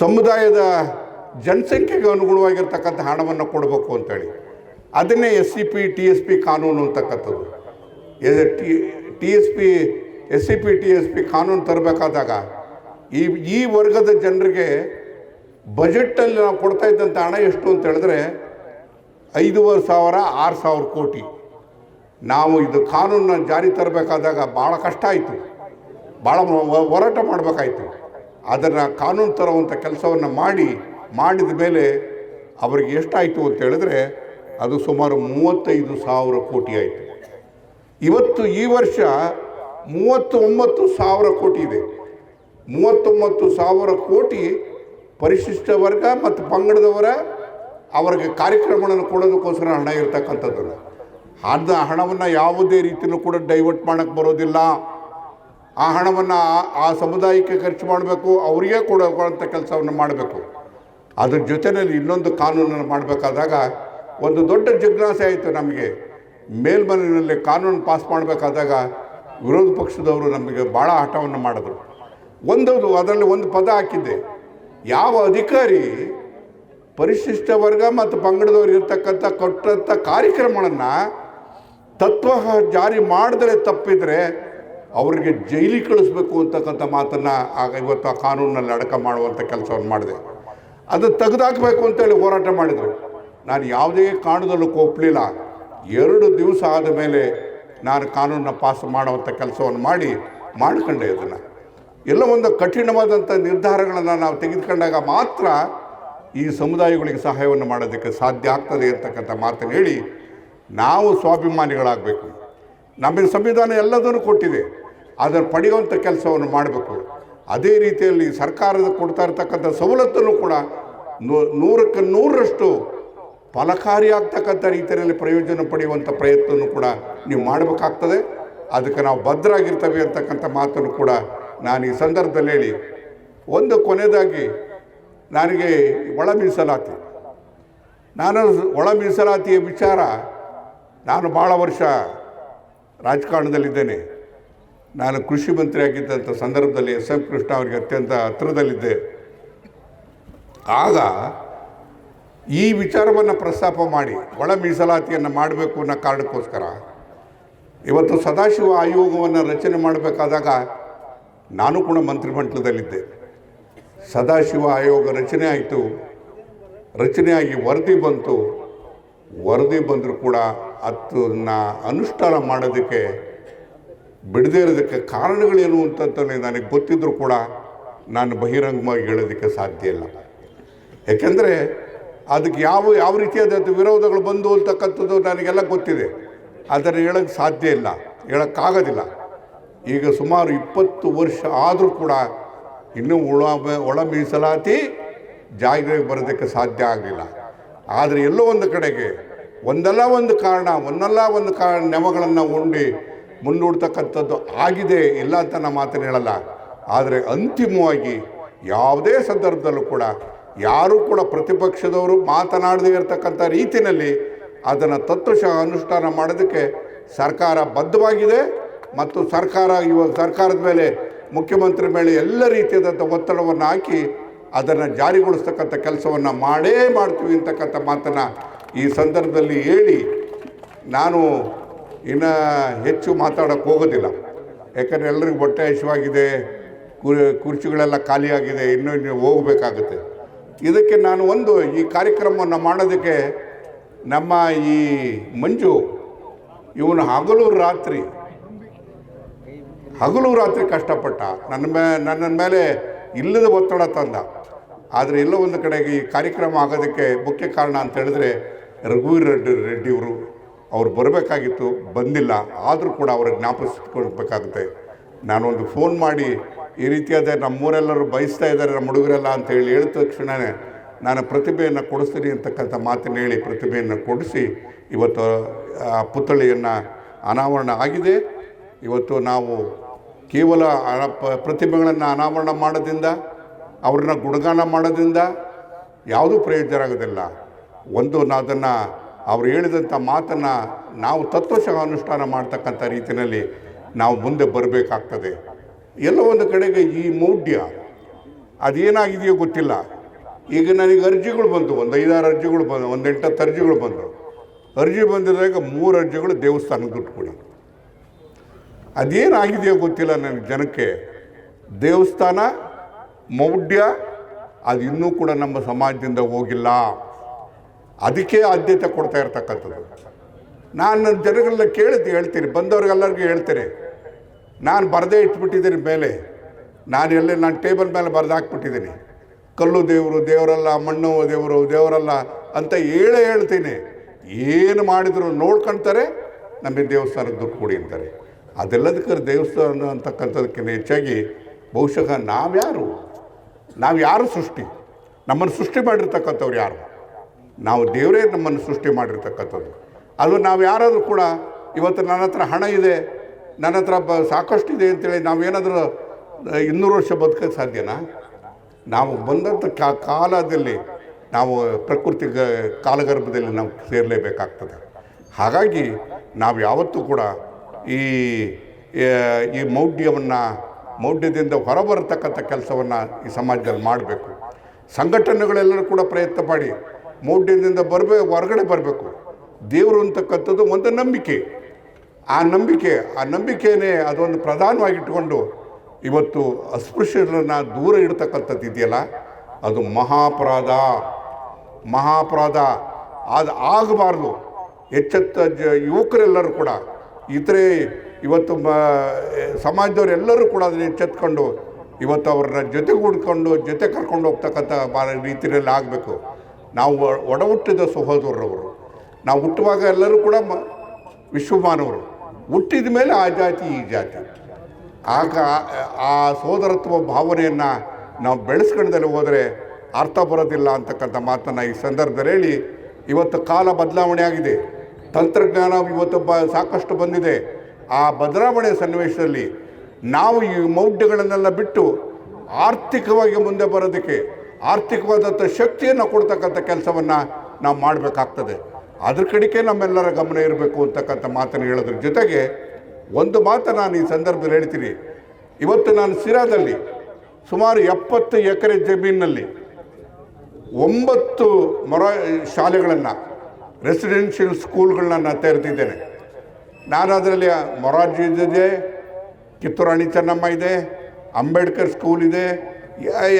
ಸಮುದಾಯದ ಜನಸಂಖ್ಯೆಗೆ ಅನುಗುಣವಾಗಿರ್ತಕ್ಕಂಥ ಹಣವನ್ನು ಕೊಡಬೇಕು ಅಂತೇಳಿ. ಅದನ್ನೇ S C P T S P ಕಾನೂನು ಅಂತಕ್ಕಂಥದ್ದು. T T S P S C P T S P ಕಾನೂನು ತರಬೇಕಾದಾಗ ಈ ಈ ವರ್ಗದ ಜನರಿಗೆ ಬಜೆಟ್ಟಲ್ಲಿ ನಾವು ಕೊಡ್ತಾ ಇದ್ದಂಥ ಹಣ ಎಷ್ಟು ಅಂತ ಹೇಳಿದ್ರೆ ಐದೂವರೆ ಸಾವಿರ, ಆರು ಸಾವಿರ ಕೋಟಿ. ನಾವು ಇದು ಕಾನೂನನ್ನ ಜಾರಿ ತರಬೇಕಾದಾಗ ಭಾಳ ಕಷ್ಟ ಆಯಿತು. ಭಾಳ ಹೋರಾಟ ಮಾಡಬೇಕಾಯ್ತು. ಅದನ್ನು ಕಾನೂನು ತರುವಂಥ ಕೆಲಸವನ್ನು ಮಾಡಿ, ಮಾಡಿದ ಮೇಲೆ ಅವರಿಗೆ ಎಷ್ಟಾಯಿತು ಅಂತ ಹೇಳಿದ್ರೆ ಅದು ಸುಮಾರು ಮೂವತ್ತೈದು ಸಾವಿರ ಕೋಟಿ ಆಯಿತು. ಇವತ್ತು ಈ ವರ್ಷ ಮೂವತ್ತೊಂಬತ್ತು ಸಾವಿರ ಕೋಟಿ ಇದೆ. ಮೂವತ್ತೊಂಬತ್ತು ಸಾವಿರ ಕೋಟಿ ಪರಿಶಿಷ್ಟ ವರ್ಗ ಮತ್ತು ಪಂಗಡದವರ ಅವರಿಗೆ ಕಾರ್ಯಕ್ರಮಗಳನ್ನು ಕೊಡೋದಕ್ಕೋಸ್ಕರ ಹಣ ಇರ್ತಕ್ಕಂಥದ್ದು ಅರ್ಧ ಹಣವನ್ನು ಯಾವುದೇ ರೀತಿಯೂ ಕೂಡ ಡೈವರ್ಟ್ ಮಾಡೋಕ್ಕೆ ಬರೋದಿಲ್ಲ. ಆ ಹಣವನ್ನು ಆ ಸಮುದಾಯಕ್ಕೆ ಖರ್ಚು ಮಾಡಬೇಕು, ಅವರಿಗೆ ಕೊಡುವಂಥ ಕೆಲಸವನ್ನು ಮಾಡಬೇಕು. ಅದ್ರ ಜೊತೆಯಲ್ಲಿ ಇನ್ನೊಂದು ಕಾನೂನನ್ನು ಮಾಡಬೇಕಾದಾಗ ಒಂದು ದೊಡ್ಡ ಜಿಜ್ಞಾಸೆ ಆಯಿತು ನಮಗೆ. ಮೇಲ್ಮನೆಯಲ್ಲಿ ಕಾನೂನು ಪಾಸ್ ಮಾಡಬೇಕಾದಾಗ ವಿರೋಧ ಪಕ್ಷದವರು ನಮಗೆ ಭಾಳ ಹಠವನ್ನು ಮಾಡಿದ್ರು. ಒಂದೊಂದು ಅದರಲ್ಲಿ ಒಂದು ಪದ ಹಾಕಿದ್ದೆ. ಯಾವ ಅಧಿಕಾರಿ ಪರಿಶಿಷ್ಟ ವರ್ಗ ಮತ್ತು ಪಂಗಡದವರು ಇರ್ತಕ್ಕಂಥ ಕೊಟ್ಟಂಥ ಕಾರ್ಯಕ್ರಮಗಳನ್ನು ತತ್ವ ಜಾರಿ ಮಾಡಿದ್ರೆ ತಪ್ಪಿದರೆ ಅವರಿಗೆ ಜೈಲಿಗೆ ಕಳಿಸ್ಬೇಕು ಅಂತಕ್ಕಂಥ ಮಾತನ್ನು ಆಗ ಇವತ್ತು ಆ ಕಾನೂನಲ್ಲಿ ಅಡಕ ಮಾಡುವಂಥ ಕೆಲಸವನ್ನು ಮಾಡಿದೆ. ಅದು ತೆಗೆದಾಕಬೇಕು ಅಂತೇಳಿ ಹೋರಾಟ ಮಾಡಿದರು. ನಾನು ಯಾವುದೇ ಕಾರಣದಲ್ಲೂ ಒಪ್ಪಲಿಲ್ಲ ಎರಡು ದಿವಸ ಆದ ಮೇಲೆ ನಾನು ಕಾನೂನನ್ನ ಪಾಸ್ ಮಾಡುವಂಥ ಕೆಲಸವನ್ನು ಮಾಡಿ ಮಾಡ್ಕೊಂಡೆ ಅದನ್ನು. ಎಲ್ಲ ಒಂದು ಕಠಿಣವಾದಂಥ ನಿರ್ಧಾರಗಳನ್ನು ನಾವು ತೆಗೆದುಕೊಂಡಾಗ ಮಾತ್ರ ಈ ಸಮುದಾಯಗಳಿಗೆ ಸಹಾಯವನ್ನು ಮಾಡೋದಕ್ಕೆ ಸಾಧ್ಯ ಆಗ್ತದೆ ಅಂತಕ್ಕಂಥ ಮಾತನ್ನು ಹೇಳಿ ನಾವು ಸ್ವಾಭಿಮಾನಿಗಳಾಗಬೇಕು. ನಮಗೆ ಸಂವಿಧಾನ ಎಲ್ಲದನ್ನು ಕೊಟ್ಟಿದೆ. ಅದನ್ನು ಪಡೆಯುವಂಥ ಕೆಲಸವನ್ನು ಮಾಡಬೇಕು. ಅದೇ ರೀತಿಯಲ್ಲಿ ಸರ್ಕಾರದ ಕೊಡ್ತಾ ಇರ್ತಕ್ಕಂಥ ಸವಲತ್ತನ್ನು ಕೂಡ ನೂರಕ್ಕೆ ನೂರರಷ್ಟು ಫಲಕಾರಿಯಾಗ್ತಕ್ಕಂಥ ರೀತಿಯಲ್ಲಿ ಪ್ರಯೋಜನ ಪಡೆಯುವಂಥ ಪ್ರಯತ್ನವನ್ನು ಕೂಡ ನೀವು ಮಾಡಬೇಕಾಗ್ತದೆ. ಅದಕ್ಕೆ ನಾವು ಭದ್ರಾಗಿರ್ತೇವೆ ಅಂತಕ್ಕಂಥ ಮಾತನ್ನು ಕೂಡ ನಾನು ಈ ಸಂದರ್ಭದಲ್ಲಿ ಹೇಳಿ, ಒಂದು ಕೊನೆಯದಾಗಿ ನನಗೆ ಒಳ ಮೀಸಲಾತಿ. ನಾನು ಒಳ ಮೀಸಲಾತಿಯ ವಿಚಾರ ನಾನು ಭಾಳ ವರ್ಷ ರಾಜಕಾರಣದಲ್ಲಿದ್ದೇನೆ. ನಾನು ಕೃಷಿ ಮಂತ್ರಿ ಆಗಿದ್ದಂಥ ಸಂದರ್ಭದಲ್ಲಿ ಎಸ್ ಎಂ ಕೃಷ್ಣ ಅವರಿಗೆ ಅತ್ಯಂತ ಹತ್ತಿರದಲ್ಲಿದ್ದೆ ಆಗ ಈ ವಿಚಾರವನ್ನು ಪ್ರಸ್ತಾಪ ಮಾಡಿ, ಒಳ ಮೀಸಲಾತಿಯನ್ನು ಮಾಡಬೇಕು ಅನ್ನೋ ಕಾರಣಕ್ಕೋಸ್ಕರ ಇವತ್ತು ಸದಾಶಿವ ಆಯೋಗವನ್ನು ರಚನೆ ಮಾಡಬೇಕಾದಾಗ ನಾನು ಕೂಡ ಮಂತ್ರಿಮಂಡಲದಲ್ಲಿದ್ದೆ ಸದಾಶಿವ ಆಯೋಗ ರಚನೆ ಆಯಿತು. ರಚನೆಯಾಗಿ ವರದಿ ಬಂತು. ವರದಿ ಬಂದರೂ ಕೂಡ ಅದನ್ನ ಅನುಷ್ಠಾನ ಮಾಡೋದಕ್ಕೆ ಬಿಡದೇ ಇರೋದಕ್ಕೆ ಕಾರಣಗಳೇನು ಅಂತಂತಲೇ ನನಗೆ ಗೊತ್ತಿದ್ದರೂ ಕೂಡ ನಾನು ಬಹಿರಂಗವಾಗಿ ಹೇಳೋದಕ್ಕೆ ಸಾಧ್ಯ ಇಲ್ಲ. ಯಾಕೆಂದರೆ ಅದಕ್ಕೆ ಯಾವ ಯಾವ ರೀತಿಯಾದ ವಿರೋಧಗಳು ಬಂದು ಅಂತಕ್ಕಂಥದ್ದು ನನಗೆಲ್ಲ ಗೊತ್ತಿದೆ. ಆದರೆ ಹೇಳೋಕ್ಕೆ ಸಾಧ್ಯ ಇಲ್ಲ, ಹೇಳೋಕ್ಕಾಗೋದಿಲ್ಲ. ಈಗ ಸುಮಾರು ಇಪ್ಪತ್ತು ವರ್ಷ ಆದರೂ ಕೂಡ ಇನ್ನೂ ಒಳ ಒಳ ಮೀಸಲಾತಿ ಜಾಗ ಬರೋದಕ್ಕೆ ಸಾಧ್ಯ ಆಗಲಿಲ್ಲ. ಆದರೆ ಎಲ್ಲೋ ಒಂದು ಕಡೆಗೆ ಒಂದಲ್ಲ ಒಂದು ಕಾರಣ, ಒಂದಲ್ಲ ಒಂದು ಕಾರಣ ನೆಮಗಳನ್ನು ಉಂಡಿ ಮುಂದೂಡ್ತಕ್ಕಂಥದ್ದು ಆಗಿದೆ ಇಲ್ಲ ಅಂತ ನಾನು ಮಾತನ್ನು ಹೇಳಲ್ಲ. ಆದರೆ ಅಂತಿಮವಾಗಿ ಯಾವುದೇ ಸಂದರ್ಭದಲ್ಲೂ ಕೂಡ ಯಾರೂ ಕೂಡ ಪ್ರತಿಪಕ್ಷದವರು ಮಾತನಾಡದೇ ಇರತಕ್ಕಂಥ ರೀತಿಯಲ್ಲಿ ಅದನ್ನು ತತ್ವಶಃ ಅನುಷ್ಠಾನ ಮಾಡೋದಕ್ಕೆ ಸರ್ಕಾರ ಬದ್ಧವಾಗಿದೆ ಮತ್ತು ಸರ್ಕಾರ ಇವಾಗ ಸರ್ಕಾರದ ಮೇಲೆ ಮುಖ್ಯಮಂತ್ರಿ ಮೇಲೆ ಎಲ್ಲ ರೀತಿಯಾದಂಥ ಒತ್ತಡವನ್ನು ಹಾಕಿ ಅದನ್ನು ಜಾರಿಗೊಳಿಸ್ತಕ್ಕಂಥ ಕೆಲಸವನ್ನು ಮಾಡೇ ಮಾಡ್ತೀವಿ ಅಂತಕ್ಕಂಥ ಮಾತನ್ನು ಈ ಸಂದರ್ಭದಲ್ಲಿ ಹೇಳಿ ನಾನು ಇನ್ನು ಹೆಚ್ಚು ಮಾತಾಡೋಕ್ಕೆ ಹೋಗೋದಿಲ್ಲ. ಯಾಕಂದರೆ ಎಲ್ಲರಿಗೂ ಬಟ್ಟೆ ಹಸಿವಾಗಿದೆ ಕುರ್ಚಿಗಳೆಲ್ಲ ಖಾಲಿಯಾಗಿದೆ, ಇನ್ನೂ ಇನ್ನೂ ಹೋಗಬೇಕಾಗುತ್ತೆ. ಇದಕ್ಕೆ ನಾನು ಒಂದು ಈ ಕಾರ್ಯಕ್ರಮವನ್ನು ಮಾಡೋದಕ್ಕೆ ನಮ್ಮ ಈ ಮಂಜು, ಇವನು ಹಗಲು ರಾತ್ರಿ ಹಗಲು ರಾತ್ರಿ ಕಷ್ಟಪಟ್ಟ. ನನ್ನ ಮೇ ನನ್ನ ಮೇಲೆ ಇಲ್ಲದ ಒತ್ತಡ ತಂದ. ಆದರೆ ಎಲ್ಲೋ ಒಂದು ಕಡೆಗೆ ಈ ಕಾರ್ಯಕ್ರಮ ಆಗೋದಕ್ಕೆ ಮುಖ್ಯ ಕಾರಣ ಅಂತ ಹೇಳಿದ್ರೆ ರಘುವೀರ್ ರೆಡ್ಡಿ ರೆಡ್ಡಿಯವರು ಅವ್ರು ಬರಬೇಕಾಗಿತ್ತು, ಬಂದಿಲ್ಲ. ಆದರೂ ಕೂಡ ಅವ್ರ ಜ್ಞಾಪಿಸ್ಕೊಳ್ಬೇಕಾಗುತ್ತೆ ನಾನೊಂದು ಫೋನ್ ಮಾಡಿ, ಈ ರೀತಿಯಾದ ನಮ್ಮೂರೆಲ್ಲರೂ ಬಯಸ್ತಾ ಇದ್ದಾರೆ ನಮ್ಮ ಹುಡುಗರೆಲ್ಲ ಅಂತ ಹೇಳಿ ಹೇಳಿದ ತಕ್ಷಣವೇ ನಾನು ಪ್ರತಿಭೆಯನ್ನು ಕೊಡಿಸ್ತೀನಿ ಅಂತಕ್ಕಂಥ ಮಾತನ್ನು ಹೇಳಿ ಪ್ರತಿಭೆಯನ್ನು ಕೊಡಿಸಿ ಇವತ್ತು, ಆ ಪುತ್ಥಳಿಯನ್ನು ಅನಾವರಣ ಆಗಿದೆ. ಇವತ್ತು ನಾವು ಕೇವಲ ಪ್ರತಿಭೆಗಳನ್ನು ಅನಾವರಣ ಮಾಡೋದ್ರಿಂದ ಅವ್ರನ್ನ ಗುಣಗಾನ ಮಾಡೋದ್ರಿಂದ ಯಾವುದೂ ಪ್ರಯೋಜನ ಆಗೋದಿಲ್ಲ ಒಂದು ಅದನ್ನು ಅವ್ರು ಹೇಳಿದಂಥ ಮಾತನ್ನು ನಾವು ತತ್ವಶಃ ಅನುಷ್ಠಾನ ಮಾಡ್ತಕ್ಕಂಥ ರೀತಿಯಲ್ಲಿ ನಾವು ಮುಂದೆ ಬರಬೇಕಾಗ್ತದೆ. ಎಲ್ಲ ಒಂದು ಕಡೆಗೆ ಈ ಮೌಢ್ಯ ಅದೇನಾಗಿದೆಯೋ ಗೊತ್ತಿಲ್ಲ. ಈಗ ನನಗೆ ಅರ್ಜಿಗಳು ಬಂತು ಒಂದು ಐದಾರು ಅರ್ಜಿಗಳು ಬಂದು, ಒಂದು ಎಂಟತ್ತು ಅರ್ಜಿಗಳು ಬಂದವು ಅರ್ಜಿ ಬಂದಿದ್ದಾಗ ಮೂರು ಅರ್ಜಿಗಳು ದೇವಸ್ಥಾನಕ್ಕೆ ಕೊಡಿ ಅದೇನಾಗಿದೆಯೋ ಗೊತ್ತಿಲ್ಲ ನನಗೆ ಜನಕ್ಕೆ. ದೇವಸ್ಥಾನ ಮೌಢ್ಯ, ಅದು ಇನ್ನೂ ಕೂಡ ನಮ್ಮ ಸಮಾಜದಿಂದ ಹೋಗಿಲ್ಲ. ಅದಕ್ಕೆ ಆದ್ಯತೆ ಕೊಡ್ತಾ ಇರ್ತಕ್ಕಂಥದ್ದು. ನಾನು ನನ್ನ ಜನಗಳೆಲ್ಲ ಕೇಳಿದ್ದು ಹೇಳ್ತೀನಿ, ಬಂದವ್ರಿಗೆಲ್ಲರಿಗೂ ಹೇಳ್ತೀನಿ. ನಾನು ಬರದೇ ಇಟ್ಬಿಟ್ಟಿದ್ದೀನಿ ಮೇಲೆ. ನಾನು ಎಲ್ಲೇ, ನಾನು ಟೇಬಲ್ ಮೇಲೆ ಬರೆದು ಹಾಕ್ಬಿಟ್ಟಿದ್ದೀನಿ. ಕಲ್ಲು ದೇವರು, ದೇವರಲ್ಲ, ಮಣ್ಣು ದೇವರು, ದೇವರಲ್ಲ ಅಂತ ಹೇಳೇ ಹೇಳ್ತೀನಿ. ಏನು ಮಾಡಿದ್ರು ನೋಡ್ಕೊಳ್ತಾರೆ ನಮಗೆ ದೇವಸ್ಥಾನಕ್ಕೆ ದುಡ್ಡು ಕೊಡಿ ಅಂತಾರೆ. ಅದೆಲ್ಲದಕ್ಕೆ ದೇವಸ್ಥಾನ ಅಂತಕ್ಕಂಥದಕ್ಕಿಂತ ಹೆಚ್ಚಾಗಿ ಬಹುಶಃ ನಾವ್ಯಾರು ನಾವು ಯಾರು ಸೃಷ್ಟಿ? ನಮ್ಮನ್ನು ಸೃಷ್ಟಿ ಮಾಡಿರ್ತಕ್ಕಂಥವ್ರು ಯಾರು? ನಾವು ದೇವರೇ ನಮ್ಮನ್ನು ಸೃಷ್ಟಿ ಮಾಡಿರ್ತಕ್ಕಂಥದ್ದು. ಅದು ನಾವು ಯಾರಾದರೂ ಕೂಡ ಇವತ್ತು ನನ್ನ ಹತ್ರ ಹಣ ಇದೆ, ನನ್ನ ಹತ್ರ ಬ ಸಾಕಷ್ಟು ಇದೆ ಅಂತೇಳಿ ನಾವೇನಾದರೂ ಇನ್ನೂರು ವರ್ಷ ಬದುಕೋಕ್ಕೆ ಸಾಧ್ಯನಾ? ನಾವು ಬಂದಂಥ ಕಾ, ಕಾಲದಲ್ಲಿ ನಾವು ಪ್ರಕೃತಿ ಕಾಲಗರ್ಭದಲ್ಲಿ ನಾವು ಸೇರಲೇಬೇಕಾಗ್ತದೆ. ಹಾಗಾಗಿ ನಾವು ಯಾವತ್ತೂ ಕೂಡ ಈ ಈ ಮೌಢ್ಯವನ್ನು ಮೌಢ್ಯದಿಂದ ಹೊರಬರತಕ್ಕಂಥ ಕೆಲಸವನ್ನು ಈ ಸಮಾಜದಲ್ಲಿ ಮಾಡಬೇಕು. ಸಂಘಟನೆಗಳೆಲ್ಲರೂ ಕೂಡ ಪ್ರಯತ್ನ ಮಾಡಿ ಮೌಢ್ಯದಿಂದ ಬರಬೇಕು ಹೊರಗಡೆ ಬರಬೇಕು. ದೇವರು ಅಂತಕ್ಕಂಥದ್ದು ಒಂದು ನಂಬಿಕೆ. ಆ ನಂಬಿಕೆ, ಆ ನಂಬಿಕೆಯೇ ಅದೊಂದು ಪ್ರಧಾನವಾಗಿ ಇಟ್ಕೊಂಡು ಇವತ್ತು ಅಸ್ಪೃಶ್ಯರನ್ನು ದೂರ ಇಡ್ತಕ್ಕಂಥದ್ದು ಇದೆಯಲ್ಲ, ಅದು ಮಹಾಪರಾಧ. ಮಹಾಪರಾಧ ಅದು ಆಗಬಾರ್ದು. ಎಚ್ಚೆತ್ತ ಜ, ಯುವಕರೆಲ್ಲರೂ ಕೂಡ, ಇತರೆ ಇವತ್ತು ಮ ಸಮಾಜದವರೆಲ್ಲರೂ ಕೂಡ ಅದನ್ನ ಎಚ್ಚೆತ್ಕೊಂಡು ಇವತ್ತು ಅವ್ರನ್ನ ಜೊತೆಗೂಡ್ಕೊಂಡು ಜೊತೆ ಕರ್ಕೊಂಡು ಹೋಗ್ತಕ್ಕಂಥ ರೀತಿಯಲ್ಲಿ ಆಗಬೇಕು. ನಾವು ಒಡ ಹುಟ್ಟಿದ ಸಹೋದರರವರು. ನಾವು ಹುಟ್ಟುವಾಗ ಎಲ್ಲರೂ ಕೂಡ ಮ, ವಿಶ್ವಮಾನವರು. ಹುಟ್ಟಿದ ಮೇಲೆ ಆ ಜಾತಿ, ಈ ಜಾತಿ. ಆಗ ಆ ಸೋದರತ್ವ ಭಾವನೆಯನ್ನು ನಾವು ಬೆಳೆಸ್ಕೊಂಡಲ್ಲಿ ಹೋದರೆ ಅರ್ಥ ಬರೋದಿಲ್ಲ ಅಂತಕ್ಕಂಥ ಮಾತನ್ನು ಈ ಸಂದರ್ಭದಲ್ಲಿ ಹೇಳಿ, ಇವತ್ತು ಕಾಲ ಬದಲಾವಣೆ ಆಗಿದೆ. ತಂತ್ರಜ್ಞಾನ ಇವತ್ತು ಬ ಸಾಕಷ್ಟು ಬಂದಿದೆ. ಆ ಬದಲಾವಣೆ ಸನ್ನಿವೇಶದಲ್ಲಿ ನಾವು ಈ ಮೌಢ್ಯಗಳನ್ನೆಲ್ಲ ಬಿಟ್ಟು ಆರ್ಥಿಕವಾಗಿ ಮುಂದೆ ಬರೋದಕ್ಕೆ, ಆರ್ಥಿಕವಾದಂಥ ಶಕ್ತಿಯನ್ನು ಕೊಡ್ತಕ್ಕಂಥ ಕೆಲಸವನ್ನು ನಾವು ಮಾಡಬೇಕಾಗ್ತದೆ. ಅದ್ರ ಕಡೆಗೆ ನಮ್ಮೆಲ್ಲರ ಗಮನ ಇರಬೇಕು ಅಂತಕ್ಕಂಥ ಮಾತನ್ನು ಹೇಳೋದ್ರ ಜೊತೆಗೆ ಒಂದು ಮಾತು ನಾನು ಈ ಸಂದರ್ಭದಲ್ಲಿ ಹೇಳ್ತೀನಿ. ಇವತ್ತು ನಾನು ಸಿರಾದಲ್ಲಿ ಸುಮಾರು ಎಪ್ಪತ್ತು ಎಕರೆ ಜಮೀನಿನಲ್ಲಿ ಒಂಬತ್ತು ಮೊರ ಶಾಲೆಗಳನ್ನು ರೆಸಿಡೆನ್ಷಿಯಲ್ ಸ್ಕೂಲ್ಗಳನ್ನ ನಾನು ತೆರೆದಿದ್ದೇನೆ. ನಾನು ಅದರಲ್ಲಿ ಮೊರಾರ್ಜಿ ಇದೆ ಕಿತ್ತೂರಾಣಿ ಚೆನ್ನಮ್ಮ ಇದೆ, ಅಂಬೇಡ್ಕರ್ ಸ್ಕೂಲ್ ಇದೆ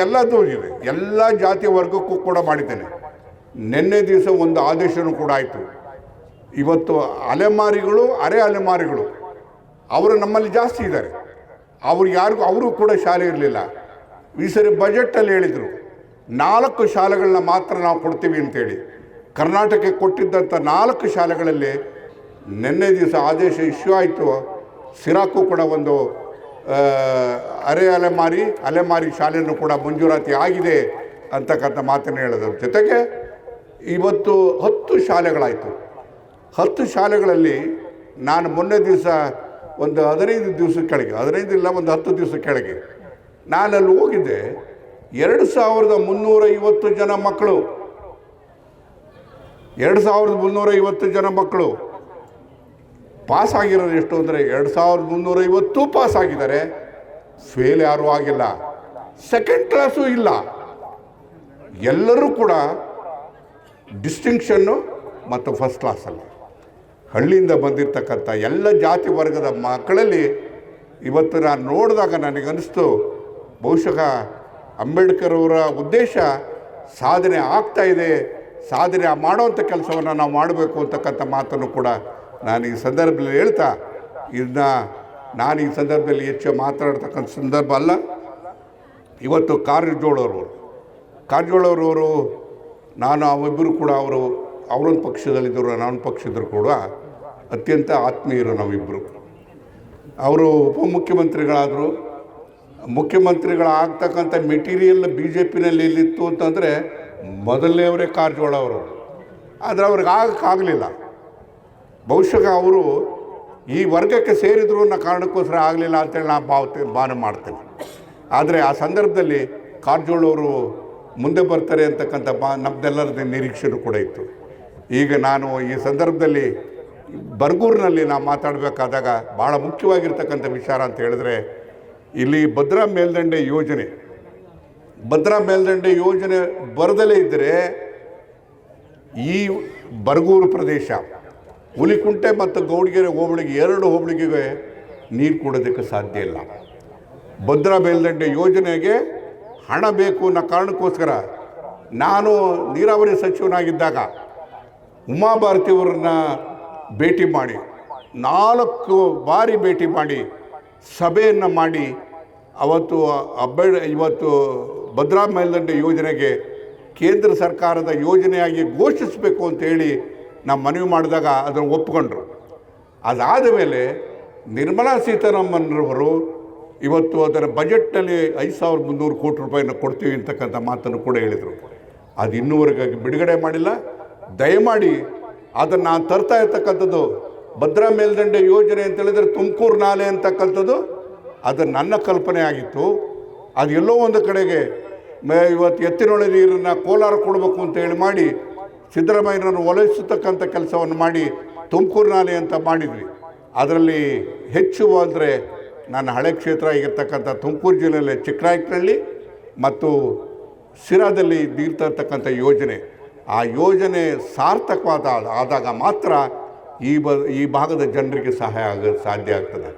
ಎಲ್ಲದೂ ಇದೆ. ಎಲ್ಲ ಜಾತಿ ವರ್ಗಕ್ಕೂ ಕೂಡ ಮಾಡಿದ್ದೇನೆ. ನಿನ್ನೆ ದಿವಸ ಒಂದು ಆದೇಶನೂ ಕೂಡ ಆಯಿತು. ಇವತ್ತು ಅಲೆಮಾರಿಗಳು, ಅರೆ ಅಲೆಮಾರಿಗಳು, ಅವರು ನಮ್ಮಲ್ಲಿ ಜಾಸ್ತಿ ಇದ್ದಾರೆ. ಅವ್ರು ಯಾರಿಗೂ ಅವರು ಕೂಡ ಶಾಲೆ ಇರಲಿಲ್ಲ. ಈ ಸರಿ ಬಜೆಟಲ್ಲಿ ಹೇಳಿದರು, ನಾಲ್ಕು ಶಾಲೆಗಳನ್ನ ಮಾತ್ರ ನಾವು ಕೊಡ್ತೀವಿ ಅಂತೇಳಿ. ಕರ್ನಾಟಕಕ್ಕೆ ಕೊಟ್ಟಿದ್ದಂಥ ನಾಲ್ಕು ಶಾಲೆಗಳಲ್ಲಿ ನಿನ್ನೆ ದಿವಸ ಆದೇಶ ಇಶ್ಯೂ ಆಯಿತು. ಸಿರಾಕು ಕೂಡ ಒಂದು ಅರೆ ಅಲೆಮಾರಿ ಅಲೆಮಾರಿ ಶಾಲೆಯನ್ನು ಕೂಡ ಮಂಜೂರಾತಿ ಆಗಿದೆ ಅಂತಕ್ಕಂಥ ಮಾತನ್ನು ಹೇಳಿದ್ರು. ಜೊತೆಗೆ ಇವತ್ತು ಹತ್ತು ಶಾಲೆಗಳಾಯಿತು. ಹತ್ತು ಶಾಲೆಗಳಲ್ಲಿ ನಾನು ಮೊನ್ನೆ ದಿವಸ ಒಂದು ಹದಿನೈದು ದಿವಸ ಕೆಳಗೆ, ಹದಿನೈದು ಇಲ್ಲ, ಒಂದು ಹತ್ತು ದಿವಸ ಕೆಳಗೆ ನಾನಲ್ಲಿ ಹೋಗಿದ್ದೆ. ಎರಡು ಸಾವಿರದ ಮುನ್ನೂರ ಐವತ್ತು ಜನ ಮಕ್ಕಳು. ಎರಡು ಸಾವಿರದ ಮುನ್ನೂರ ಐವತ್ತು ಜನ ಮಕ್ಕಳು. ಪಾಸ್ ಆಗಿರೋದು ಎಷ್ಟು ಅಂದರೆ ಎರಡು ಸಾವಿರದ ಮುನ್ನೂರ ಐವತ್ತು ಪಾಸ್ ಆಗಿದ್ದಾರೆ ಫೇಲ್ ಯಾರೂ ಆಗಿಲ್ಲ. ಸೆಕೆಂಡ್ ಕ್ಲಾಸು ಇಲ್ಲ. ಎಲ್ಲರೂ ಕೂಡ ಡಿಸ್ಟಿಂಕ್ಷನ್ನು ಮತ್ತು ಫಸ್ಟ್ ಕ್ಲಾಸಲ್ಲಿ ಹಳ್ಳಿಯಿಂದ ಬಂದಿರತಕ್ಕಂಥ ಎಲ್ಲ ಜಾತಿ ವರ್ಗದ ಮಕ್ಕಳಲ್ಲಿ ಇವತ್ತು ನಾನು ನೋಡಿದಾಗ ನನಗನ್ನಿಸ್ತು, ಬಹುಶಃ ಅಂಬೇಡ್ಕರ್ ಅವರ ಉದ್ದೇಶ ಸಾಧನೆ ಆಗ್ತಾ ಇದೆ, ಸಾಧನೆ ಮಾಡೋವಂಥ ಕೆಲಸವನ್ನು ನಾವು ಮಾಡಬೇಕು ಅಂತಕ್ಕಂಥ ಮಾತನ್ನು ಕೂಡ ನಾನು ಈ ಸಂದರ್ಭದಲ್ಲಿ ಹೇಳ್ತಾ, ಇದನ್ನ ನಾನು ಈ ಸಂದರ್ಭದಲ್ಲಿ ಹೆಚ್ಚು ಮಾತಾಡ್ತಕ್ಕಂಥ ಸಂದರ್ಭ ಅಲ್ಲ. ಇವತ್ತು ಕಾರಜೋಳವರು ಕಾರ್ಜೋಳವರವರು ನಾನು ಅವಿಬ್ಬರು ಕೂಡ ಅವರು, ಅವರೊಂದು ಪಕ್ಷದಲ್ಲಿದ್ದರು, ನಾನೊಂದು ಪಕ್ಷದ್ರು ಕೂಡ ಅತ್ಯಂತ ಆತ್ಮೀಯರು ನಾವಿಬ್ಬರು. ಅವರು ಉಪಮುಖ್ಯಮಂತ್ರಿಗಳಾದರು. ಮುಖ್ಯಮಂತ್ರಿಗಳಾಗ್ತಕ್ಕಂಥ ಮೆಟೀರಿಯಲ್ ಬಿ ಜೆ ಪಿನಲ್ಲಿ ಎಲ್ಲಿತ್ತು ಅಂತಂದರೆ ಮೊದಲನೇವರೇ ಕಾರಜೋಳ ಅವರು ಆದರೆ ಅವ್ರಿಗೆ ಆಗಕ್ಕಾಗಲಿಲ್ಲ ಬಹುಶಃ ಅವರು ಈ ವರ್ಗಕ್ಕೆ ಸೇರಿದ್ರು ಅನ್ನೋ ಕಾರಣಕ್ಕೋಸ್ಕರ ಆಗಲಿಲ್ಲ ಅಂತೇಳಿ ನಾನು ಭಾವತೆ ಭಾವನೆ ಮಾಡ್ತೇನೆ. ಆದರೆ ಆ ಸಂದರ್ಭದಲ್ಲಿ ಕಾರಜೋಳವರು ಮುಂದೆ ಬರ್ತಾರೆ ಅಂತಕ್ಕಂಥ ಬಾ ನಮ್ಮದೆಲ್ಲರದ ನಿರೀಕ್ಷೆನೂ ಕೂಡ ಇತ್ತು. ಈಗ ನಾನು ಈ ಸಂದರ್ಭದಲ್ಲಿ ಬರ್ಗೂರಿನಲ್ಲಿ ನಾವು ಮಾತಾಡಬೇಕಾದಾಗ ಭಾಳ ಮುಖ್ಯವಾಗಿರ್ತಕ್ಕಂಥ ವಿಚಾರ ಅಂತ ಹೇಳಿದ್ರೆ ಇಲ್ಲಿ ಭದ್ರಾ ಮೇಲ್ದಂಡೆ ಯೋಜನೆ. ಭದ್ರಾ ಮೇಲ್ದಂಡೆ ಯೋಜನೆ ಬರದಲೇ ಇದ್ದರೆ ಈ ಬರಗೂರು ಪ್ರದೇಶ ಹುಲಿಕುಂಟೆ ಮತ್ತು ಗೌಡಗೆರೆ ಹೋಬಳಿಗೆ ಎರಡು ಹೋಬಳಿಗೆ ನೀರು ಕೊಡೋದಕ್ಕೆ ಸಾಧ್ಯ ಇಲ್ಲ. ಭದ್ರಾ ಮೇಲ್ದಂಡೆ ಯೋಜನೆಗೆ ಹಣ ಬೇಕು ಅನ್ನೋ ಕಾರಣಕ್ಕೋಸ್ಕರ ನಾನು ನೀರಾವರಿ ಸಚಿವನಾಗಿದ್ದಾಗ ಉಮಾಭಾರತಿಯವರನ್ನ ಭೇಟಿ ಮಾಡಿ, ನಾಲ್ಕು ಬಾರಿ ಭೇಟಿ ಮಾಡಿ, ಸಭೆಯನ್ನು ಮಾಡಿ ಅವತ್ತು ಅಬ್ಬೆ, ಇವತ್ತು ಭದ್ರಾ ಮೇಲ್ದಂಡೆ ಯೋಜನೆಗೆ ಕೇಂದ್ರ ಸರ್ಕಾರದ ಯೋಜನೆಯಾಗಿ ಘೋಷಿಸಬೇಕು ಅಂತೇಳಿ ನಾವು ಮನವಿ ಮಾಡಿದಾಗ ಅದನ್ನು ಒಪ್ಕೊಂಡ್ರು. ಅದಾದ ಮೇಲೆ ನಿರ್ಮಲಾ ಸೀತಾರಾಮನ್ರವರು ಇವತ್ತು ಅದರ ಬಜೆಟ್ನಲ್ಲಿ ಐದು ಸಾವಿರದ ಮುನ್ನೂರು ಕೋಟಿ ರೂಪಾಯಿನ ಕೊಡ್ತೀವಿ ಅಂತಕ್ಕಂಥ ಮಾತನ್ನು ಕೂಡ ಹೇಳಿದರು. ಅದು ಇನ್ನೂವರೆಗಾಗಿ ಬಿಡುಗಡೆ ಮಾಡಿಲ್ಲ. ದಯಮಾಡಿ ಅದನ್ನು ನಾನು ತರ್ತಾ ಇರ್ತಕ್ಕಂಥದ್ದು ಭದ್ರಾ ಮೇಲ್ದಂಡೆ ಯೋಜನೆ ಅಂತ ಹೇಳಿದರೆ ತುಮಕೂರು ನಾಲೆ ಅಂತಕ್ಕಂಥದ್ದು, ಅದು ನನ್ನ ಕಲ್ಪನೆ ಆಗಿತ್ತು. ಅದು ಎಲ್ಲೋ ಒಂದು ಕಡೆಗೆ ಇವತ್ತು ಎತ್ತಿನೊಳೆ ನೀರನ್ನು ಕೋಲಾರ ಕೊಡಬೇಕು ಅಂತ ಹೇಳಿ ಮಾಡಿ ಸಿದ್ದರಾಮಯ್ಯನನ್ನು ಒಲೈಸತಕ್ಕಂಥ ಕೆಲಸವನ್ನು ಮಾಡಿ ತುಮಕೂರು ನಾಲೆ ಅಂತ ಮಾಡಿದ್ವಿ. ಅದರಲ್ಲಿ ಹೆಚ್ಚು ಅಂದರೆ ನನ್ನ ಹಳೆ ಕ್ಷೇತ್ರ ಆಗಿರ್ತಕ್ಕಂಥ ತುಮಕೂರು ಜಿಲ್ಲೆಯಲ್ಲಿ ಚಿಕ್ಕನಾಯಕನಹಳ್ಳಿ ಮತ್ತು ಸಿರಾದಲ್ಲಿ ನೀಡ್ತಾ ಇರ್ತಕ್ಕಂಥ ಯೋಜನೆ. ಆ ಯೋಜನೆ ಸಾರ್ಥಕವಾದ ಆದಾಗ ಮಾತ್ರ ಈ ಬ, ಈ ಭಾಗದ ಜನರಿಗೆ ಸಹಾಯ ಆಗ, ಸಾಧ್ಯ ಆಗ್ತದೆ.